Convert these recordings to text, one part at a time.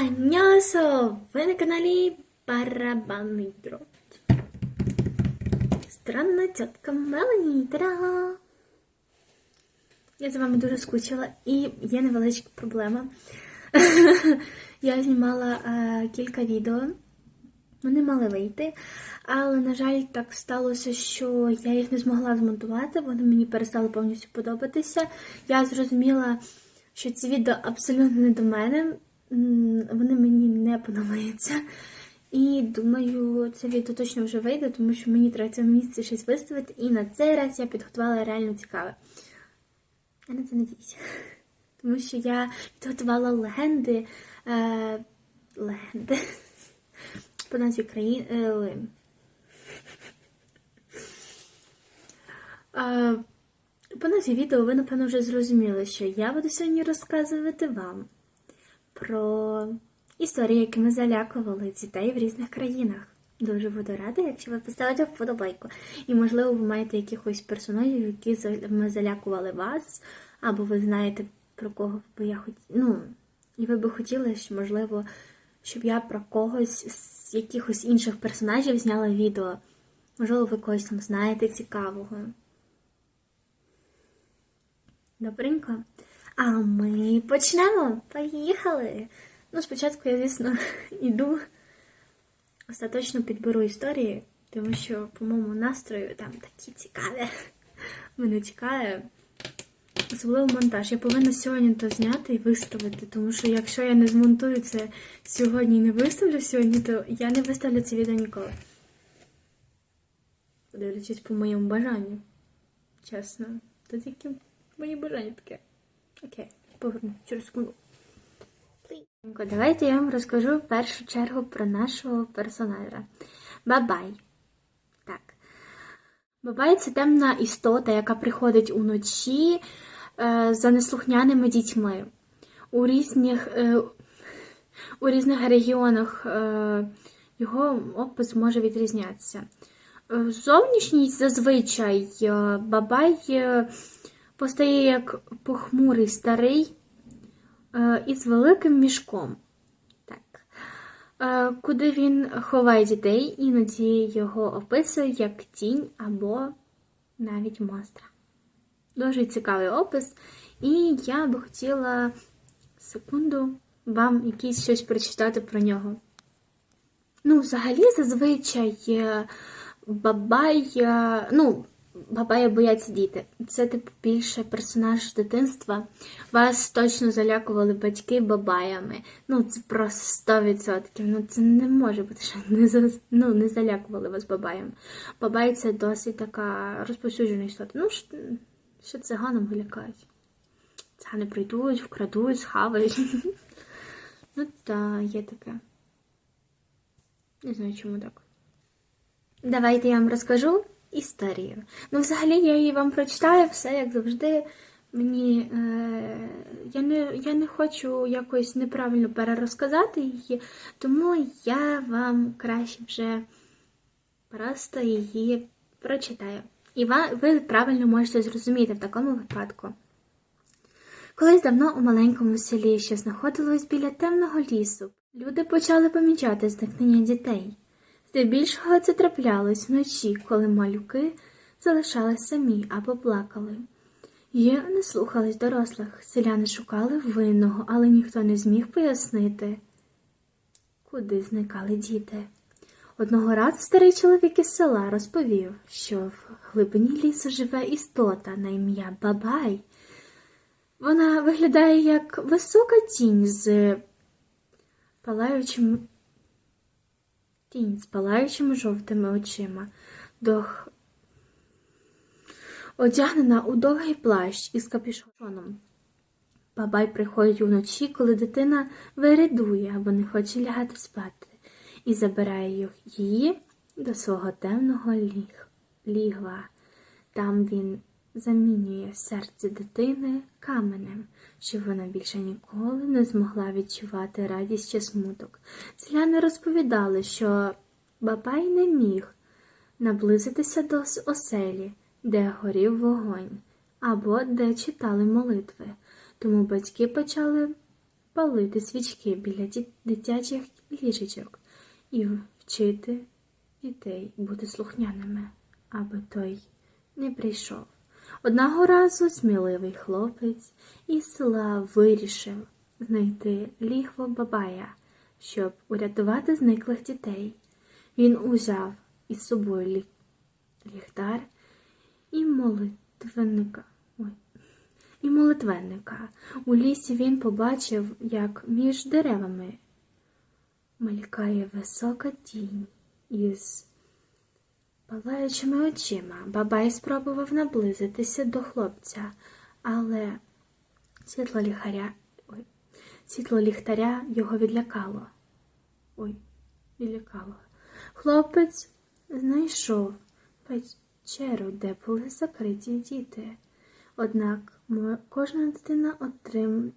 Аньосо! Ви на каналі Барабанний дрот. Странна тітка Мелані. Я за вами дуже скучила і є невеличка проблема. Я знімала е, кілька відео. Вони мали вийти, але, на жаль, так сталося, що я їх не змогла змонтувати, вони мені перестали повністю подобатися. Я зрозуміла, що ці відео абсолютно не до мене, вони мені не подобаються. І думаю, це відео точно вже вийде, тому що мені треба в цьому місці щось виставити. І на цей раз я підготувала реально цікаве. Я на це надіюся. Тому що я підготувала легенди. Е, легенди. По назві країн. Е. Е, по назві відео ви, напевно, вже зрозуміли, що я буду сьогодні розказувати вам про історії, якими залякували дітей в різних країнах. Дуже буду рада, якщо ви поставите вподобайку. І, можливо, ви маєте якихось персонажів, які ми залякували вас, або ви знаєте, про кого би я хоч... Ну, і ви би хотіли, можливо, щоб я про когось з якихось інших персонажів зняла відео. Можливо, ви когось там знаєте цікавого. Добренько. А ми почнемо. Поїхали! Ну, спочатку я, звісно, йду, остаточно підберу історії, тому що, по моєму настрою, там такі цікаві. Мене чекає. Особливо монтаж. Я повинна сьогодні то зняти і виставити, тому що якщо я не змонтую це сьогодні і не виставлю сьогодні, то я не виставлю це відео ніколи. Подивлячись по моєму бажанню. Чесно. То тільки моє бажання таке. Окей, поверну через секунду. Давайте я вам розкажу в першу чергу про нашого персонажа. Бабай. Так. Бабай це темна істота, яка приходить уночі е, за неслухняними дітьми. У різних, е, у різних регіонах е, його опис може відрізнятися. Зовнішність зазвичай бабай е, постає як похмурий старий е, із великим мішком. Так. Е, Куди він ховає дітей, іноді його описують як тінь або навіть монстра. Дуже цікавий опис, і я би хотіла секунду вам якийсь щось прочитати про нього. Ну, взагалі, зазвичай е, бабай, ну, бабая бояться діти. Це, типу, більше персонаж з дитинства. Вас точно залякували батьки бабаями. Ну, це просто 100%. Ну, це не може бути, що не, за- ну, не залякували вас бабаями. Бабай це досить така розповсюджена істота. Ну, що, що циганам вилякають. Цигани прийдуть, вкрадуть, схавають. Ну, та є таке. Не знаю, чому так. Давайте я вам розкажу історію. Ну, взагалі, я її вам прочитаю, все як завжди. Мені е, я, не, я не хочу якось неправильно перерозказати її, тому я вам краще вже просто її прочитаю. І ви правильно можете зрозуміти в такому випадку. Колись давно у маленькому селі, що знаходилось біля темного лісу, люди почали помічати зникнення дітей. Здебільшого це траплялось вночі, коли малюки залишались самі або плакали. І не слухались дорослих, селяни шукали винного, але ніхто не зміг пояснити, куди зникали діти. Одного разу старий чоловік із села розповів, що в глибині лісу живе істота на ім'я Бабай. Вона виглядає як висока тінь з палаючим тінь з палаючими жовтими очима, дох... одягнена у довгий плащ із капюшоном. Бабай приходить уночі, коли дитина виридує або не хоче лягати спати, і забирає її до свого темного ліг... лігва. Там він замінює серце дитини каменем, щоб вона більше ніколи не змогла відчувати радість чи смуток. Селяни розповідали, що бабай не міг наблизитися до оселі, де горів вогонь, або де читали молитви. Тому батьки почали палити свічки біля дитячих ліжечок і вчити дітей бути слухняними, аби той не прийшов. Одного разу сміливий хлопець із села вирішив знайти лігво бабая, щоб урятувати зниклих дітей. Він узяв із собою лі... ліхтар і молитвенника. Ой. І молитвенника. У лісі він побачив, як між деревами мелькає висока тінь із палаючими очима. Бабай спробував наблизитися до хлопця, але світло ліхаря, ой, світло ліхтаря його відлякало. Ой, відлякало. Хлопець знайшов печеру, де були закриті діти. Однак кожна дитина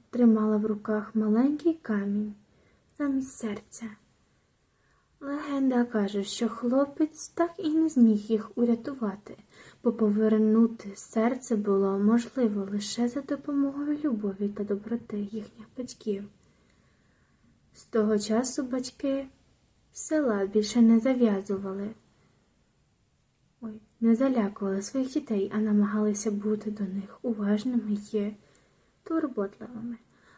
тримала в руках маленький камінь замість серця. Легенда каже, що хлопець так і не зміг їх урятувати, бо повернути серце було можливо лише за допомогою любові та доброти їхніх батьків. З того часу батьки села більше не зав'язували, ой, не залякували своїх дітей, а намагалися бути до них уважними і турботливими.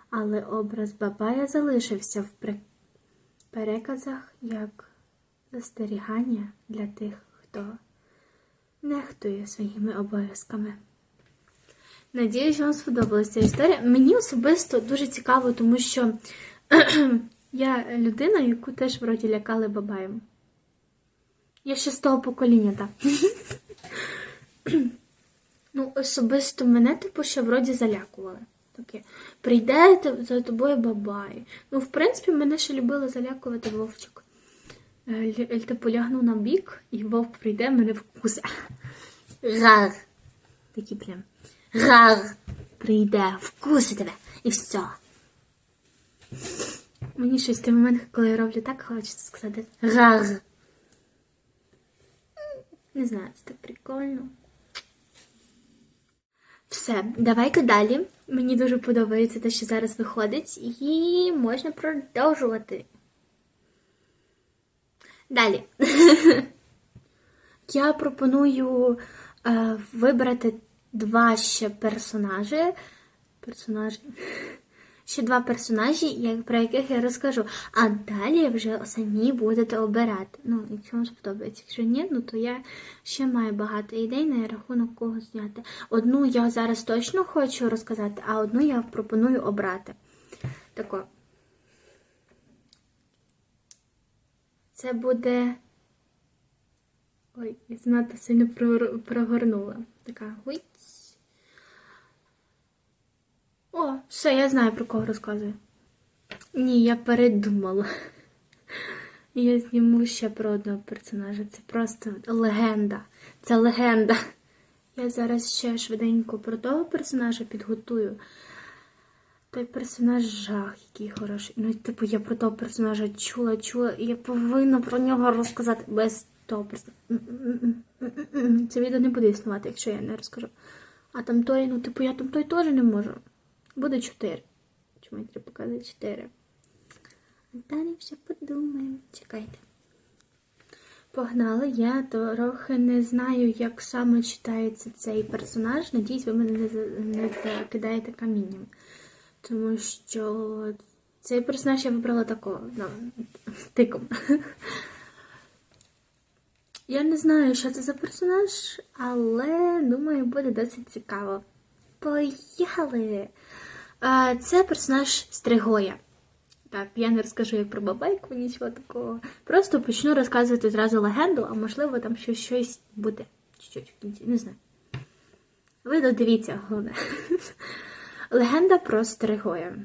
Але образ Бабая залишився в при- переказах як застерігання для тих, хто нехтує своїми обов'язками. Надіюсь, вам сподобалася ця історія. Мені особисто дуже цікаво, тому що я людина, яку теж вроді лякали бабаєм. Я ще з того покоління, так. ну, особисто мене, типу, ще вроді залякували. Таке, прийде за тобою бабай. Ну, в принципі, мене ще любили залякувати вовчик. Е, лі- Типу, лягну на бік, і вовк прийде, мене вкусе. Гар. Такі прям. Гар. Прийде, вкусе тебе. І все. Мені щось в той момент, коли я роблю так, хочеться сказати гар. Не знаю, це так прикольно. Все, давай-ка далі. Мені дуже подобається те, що зараз виходить, і можна продовжувати. Далі. Я пропоную е, вибрати два ще персонажі. Персонажі. Ще два персонажі, про яких я розкажу. А далі вже самі будете обирати. Ну, якщо вам сподобається. Якщо ні, ну то я ще маю багато ідей на рахунок кого зняти. Одну я зараз точно хочу розказати, а одну я пропоную обрати. Тако. Це буде. Ой, я занадто сильно прогорнула. Така гуйць. О, все, я знаю про кого розказую. Ні, я передумала. Я зніму ще про одного персонажа. Це просто легенда. Це легенда. Я зараз ще швиденько про того персонажа підготую. Той персонаж жах, який хороший. Ну, типу, я про того персонажа чула, чула, і я повинна про нього розказати без того персонажа. Це відео не буде існувати, якщо я не розкажу. А там той, ну, типу, я там той теж не можу. Буде чотири. Чому я треба показати чотири? А далі все подумаємо. Чекайте. Погнали, я трохи не знаю, як саме читається цей персонаж. Надіюсь, ви мене не, не закидаєте камінням. Тому що цей персонаж я вибрала такого ну, тиком. Я не знаю, що це за персонаж, але думаю, буде досить цікаво. Поїхали! Це персонаж Стригоя. Так, я не розкажу як про бабайку, нічого такого. Просто почну розказувати зразу легенду, а можливо там щось, щось буде. Чуть-чуть в кінці, не знаю. Ви додивіться, головне. Легенда про Стригоя.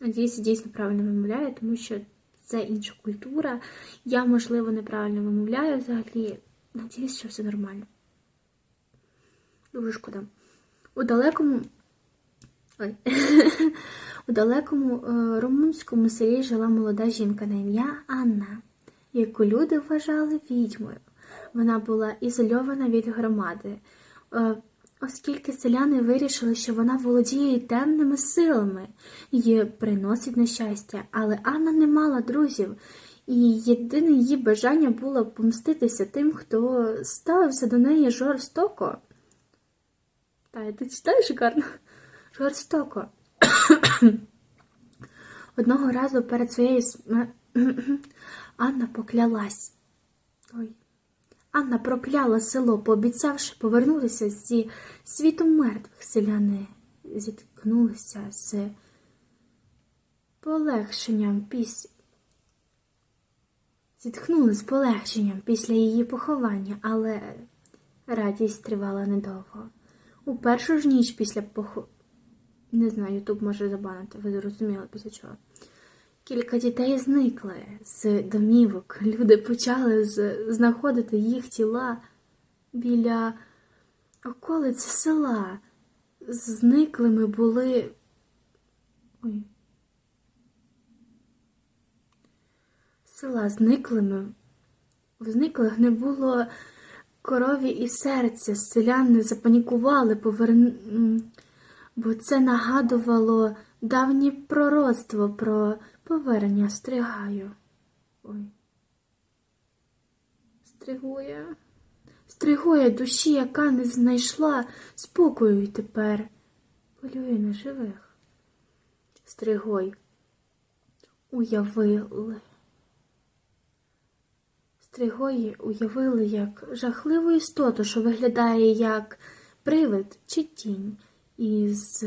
Надіюся, дійсно правильно вимовляю, тому що це інша культура. Я, можливо, неправильно вимовляю взагалі. Надіюсь, що все нормально. Дуже шкода. У далекому. Ой. У далекому е, румунському селі жила молода жінка на ім'я Анна, яку люди вважали відьмою. Вона була ізольована від громади. Е, оскільки селяни вирішили, що вона володіє темними силами і приносить нещастя, але Анна не мала друзів, і єдине її бажання було помститися тим, хто ставився до неї жорстоко. Та, ти читаєш шикарно? Жорстоко. Одного разу перед своєю сме... Анна поклялась. Ой. Анна прокляла село, пообіцявши повернутися зі світу мертвих. Селяни зіткнулися з полегшенням після. Зітхнули з полегшенням після її поховання, але радість тривала недовго. У першу ж ніч після похо... Не знаю, Ютуб може забанити, ви зрозуміли після чого. Кілька дітей зникли з домівок. Люди почали знаходити їх тіла біля околиць села. Зниклими були. Ой. Села зниклими. В зниклих не було корові і серця. Селяни запанікували, поверн... бо це нагадувало давнє пророцтво про повернення стригаю. Ой. Стригує. Стригує душі, яка не знайшла спокою і тепер полює на живих. Стригой. Уявили. Стригої уявили як жахливу істоту, що виглядає як привид чи тінь із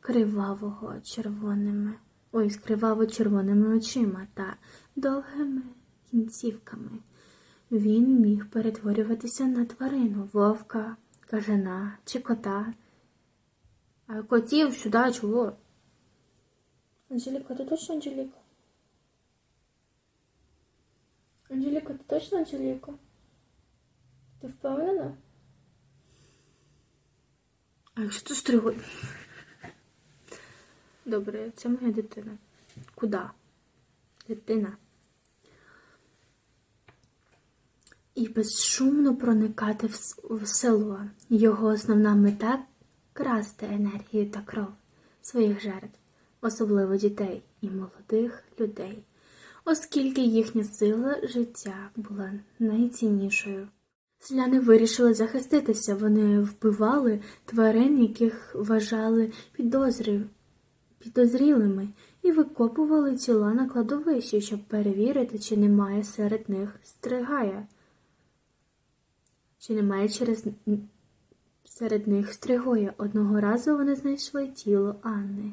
кривавого червоними, ой, з криваво-червоними очима та довгими кінцівками. Він міг перетворюватися на тварину, вовка, кажана чи кота. А котів сюди чого? Анжеліка, ти точно Анжеліка? Анжеліка, ти точно Анжеліка? Ти впевнена? А якщо ти стригой? Добре, це моя дитина. Куди? Дитина. І безшумно проникати в село. Його основна мета красти енергію та кров своїх жертв, особливо дітей і молодих людей, оскільки їхня сила життя була найціннішою. Селяни вирішили захиститися, вони вбивали тварин, яких вважали підозрів, підозрілими, і викопували тіла на кладовищі, щоб перевірити, чи немає серед них стригая, чи немає через серед них стригоя. Одного разу вони знайшли тіло Анни,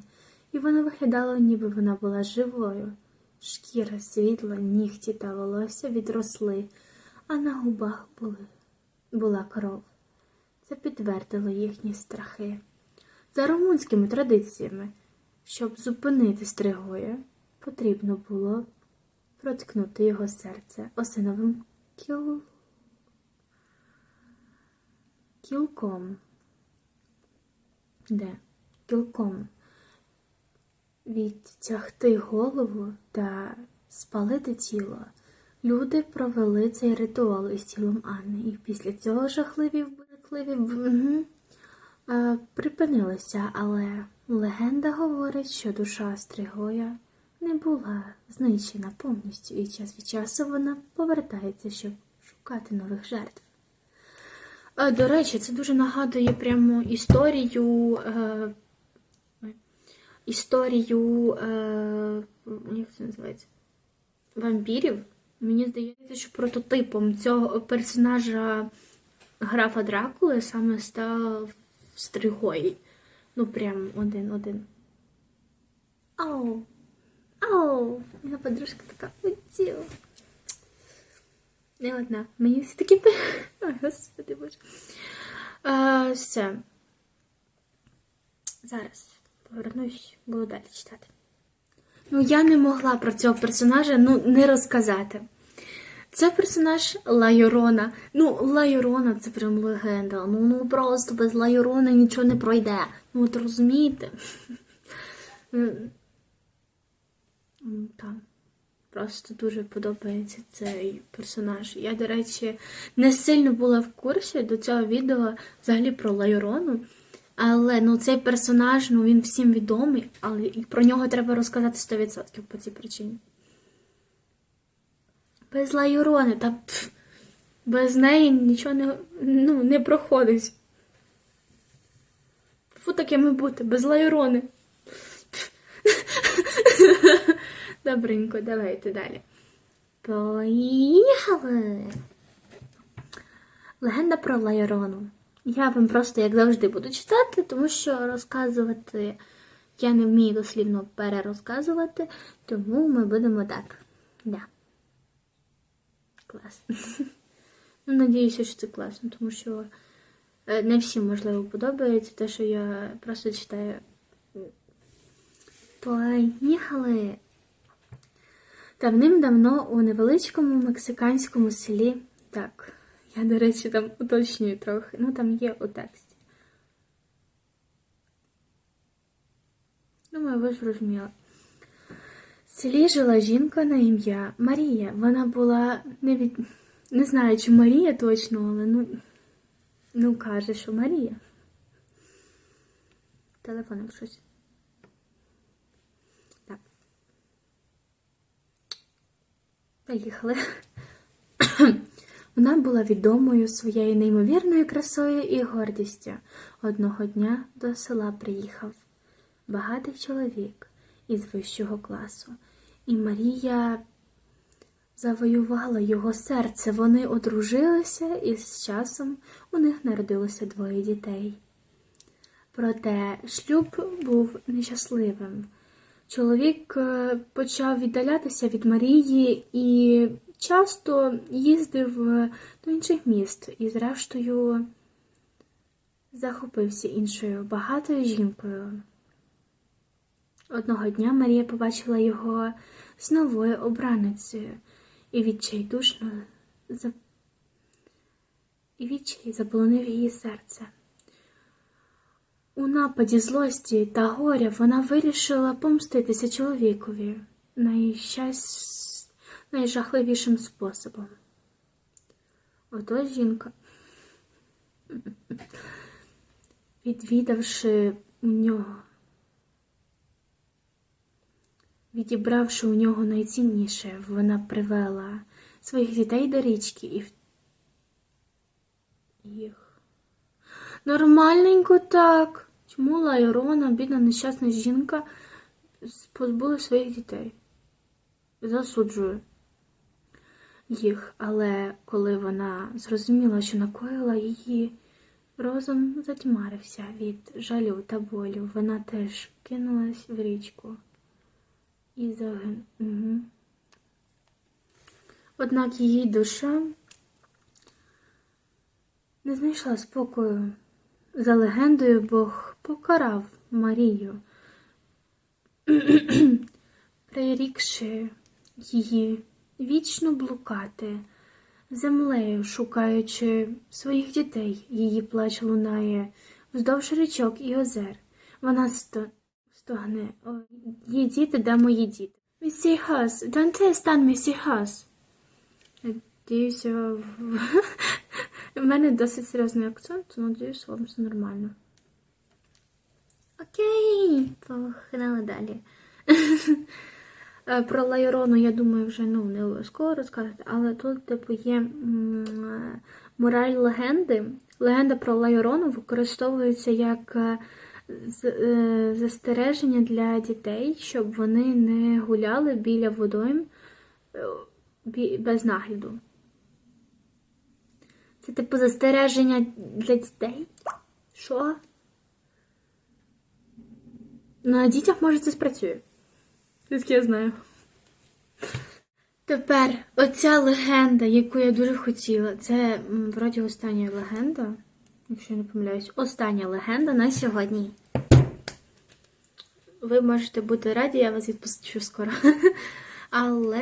і воно виглядало, ніби вона була живою. Шкіра світла, нігті та волосся відросли, а на губах були, була кров. Це підтвердило їхні страхи. За румунськими традиціями, щоб зупинити Стригоя, потрібно було проткнути його серце осиновим кіл... кілком. Де? Кілком. Відтягти голову та спалити тіло. Люди провели цей ритуал із тілом Анни, і після цього жахливі вбивливі угу, е, припинилися, але легенда говорить, що душа Стригоя не була знищена повністю, і час від часу вона повертається, щоб шукати нових жертв. Е, До речі, це дуже нагадує прямо історію. Е, історію, е, як це називається? Вампірів. Мені здається, що прототипом цього персонажа графа Дракули саме став Стригой. Ну, прям один-один. Ау! Ау! Моя подружка така хотіла. Не одна. Мені все таки. Ой, господи боже. А, все. Зараз повернусь, буду далі читати. Ну, я не могла про цього персонажа ну, не розказати. Це персонаж Лайорона. Ну, Лайорона це прям легенда. Ну, ну просто без Лайорона нічого не пройде. Ну, от розумієте? Так. просто дуже подобається цей персонаж. Я, до речі, не сильно була в курсі до цього відео взагалі про Лайрону. Але ну, цей персонаж, ну він всім відомий, але про нього треба розказати 100% по цій причині. Без Лайрони, та пф, без неї нічого не, ну, не проходить. Фу такими бути, без Лайрони. Добренько, давайте далі. Поїхали! Легенда про Лайрону. Я вам просто, як завжди, буду читати, тому що розказувати я не вмію дослівно перерозказувати, тому ми будемо так. Да. Клас. Ну, надіюся, що це класно, тому що е, не всім, можливо, подобається те, що я просто читаю. Поїхали! Давним-давно у невеличкому мексиканському селі. Так, я, до речі, там уточнюю трохи. Ну, там є у тексті. Думаю, ви зрозуміли. В селі жила жінка на ім'я Марія. Вона була не від... Не знаю, чи Марія точно, але ну, ну каже, що Марія. Телефон щось. Так. Поїхали. Вона була відомою своєю неймовірною красою і гордістю. Одного дня до села приїхав багатий чоловік із вищого класу, і Марія завоювала його серце. Вони одружилися, і з часом у них народилося двоє дітей. Проте шлюб був нещасливим. Чоловік е, почав віддалятися від Марії і часто їздив е, до інших міст і, зрештою, захопився іншою багатою жінкою. Одного дня Марія побачила його з новою обраницею і відчайдушно за... і відчай заполонив її серце. У нападі злості та горя вона вирішила помститися чоловікові найщас... найжахливішим способом. Ото жінка, відвідавши у нього, відібравши у нього найцінніше, вона привела своїх дітей до річки і їх. Нормальненько так. Чому Лайрона, бідна нещасна жінка, позбула своїх дітей? Засуджую їх, але коли вона зрозуміла, що накоїла її, розум затьмарився від жалю та болю. Вона теж кинулась в річку і загин. Угу. Однак її душа не знайшла спокою. За легендою Бог покарав Марію, прирікши її вічно блукати землею, шукаючи своїх дітей. Її плач лунає вздовж річок і озер. Вона сто... стогне. Її діти, де мої діти? Місі Хас, Данте стан місі Хас. Надіюся, в... мене досить серйозний акцент, то надіюся, вам все нормально. Окей, погнали далі. Е, Про Лайрону, я думаю, вже ну, не обов'язково розказати, але тут, типу, є е, мораль легенди. Легенда про Лайрону використовується як е, застереження для дітей, щоб вони не гуляли біля водойм без нагляду. Це типу застереження для дітей? Що? На дітях може це спрацює. Звідки я знаю. Тепер оця легенда, яку я дуже хотіла, це вроді остання легенда, якщо я не помиляюсь, остання легенда на сьогодні. Ви можете бути раді, я вас відпущу скоро. Але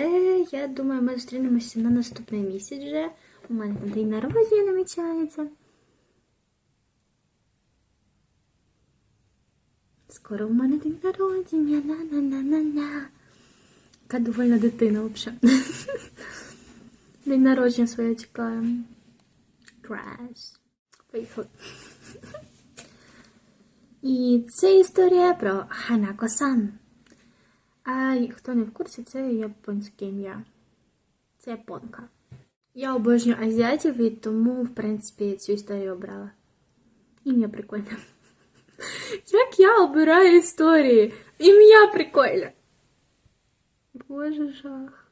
я думаю, ми зустрінемося на наступний місяць вже. У мене там день народження намічається. Скоро у мене день народження. На-на-на-на-на. Яка довольна дитина взагалі. День народження своє чекаю. Крас. Поїхали. І це історія про Ханако-сан. А хто не в курсі, це японське ім'я. Це японка. Я обожнюю азіатів і тому, в принципі, цю історію обрала. Ім'я прикольне. Як я обираю історії? Ім'я прикольне. Боже жах.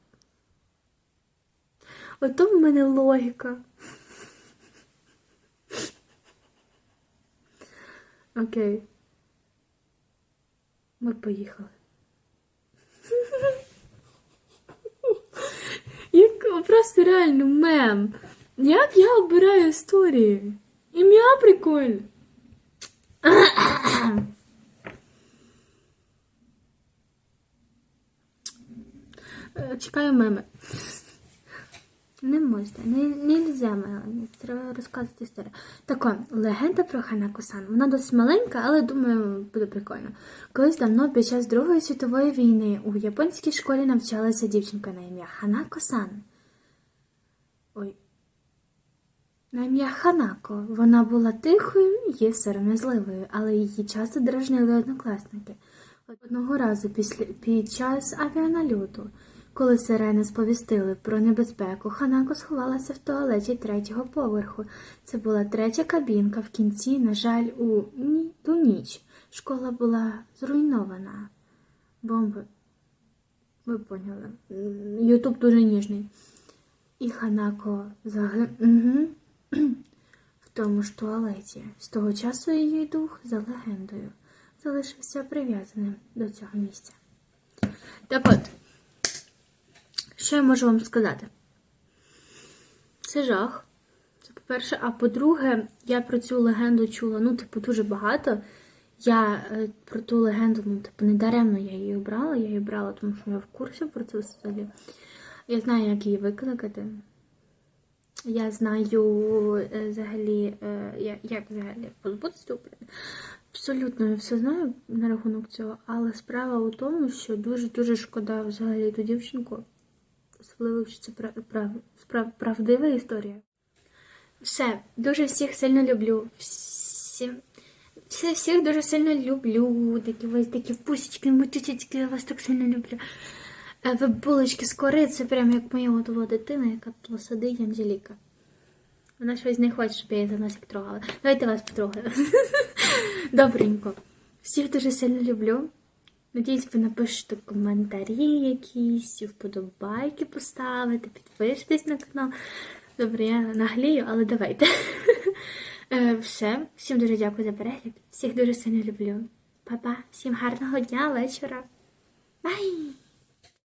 Ото в мене логіка. Окей. Ми поїхали. Як просто реально мем. Як я обираю історії? Ім'я прикольне. Е, Чекаю меми. Не можна, не, нельзя, Мелані. Треба розказувати історію. Так, легенда про Ханако-сан. Вона досить маленька, але думаю, буде прикольно. Колись давно, під час Другої світової війни, у японській школі навчалася дівчинка на ім'я Ханако-сан. Ой. На ім'я Ханако. Вона була тихою і сором'язливою, але її часто дражнили однокласники. Одного разу після, під час авіанальоту, коли сирени сповістили про небезпеку, Ханако сховалася в туалеті третього поверху. Це була третя кабінка в кінці, на жаль, у ні, ту ніч. Школа була зруйнована. Бомби. Ви поняли. Ютуб дуже ніжний. І Ханако загинув угу. В тому ж туалеті. З того часу її дух, за легендою, залишився прив'язаним до цього місця. Так от, що я можу вам сказати? Це жах. Це по-перше, а по-друге, я про цю легенду чула, ну, типу, дуже багато. Я е, про ту легенду, ну, типу, не даремно я її обрала. Я її брала, тому що я в курсі про це взагалі. Я знаю, як її викликати. Я знаю е, взагалі, е, як взагалі позбутися цього. Абсолютно я все знаю на рахунок цього, але справа у тому, що дуже-дуже шкода взагалі ту дівчинку. Особливо, що це прав, прав, правдива історія. Все, дуже всіх сильно люблю. Всім, всі, всіх дуже сильно люблю. Такі ось такі пусічки, мутючечки, я вас так сильно люблю. Ви булочки з кори, це прям як моя от була дитина, яка тут сидить Анжеліка. Вона щось не хоче, щоб я її за носик трогала. Давайте вас потрогаю. Добренько. Всіх дуже сильно люблю. Надіюсь, ви напишете коментарі якісь, вподобайки поставите, підпишитесь на канал. Добре, я наглію, але давайте. Е, Все. Всім дуже дякую за перегляд. Всіх дуже сильно люблю. Па-па. Всім гарного дня, вечора. Бай!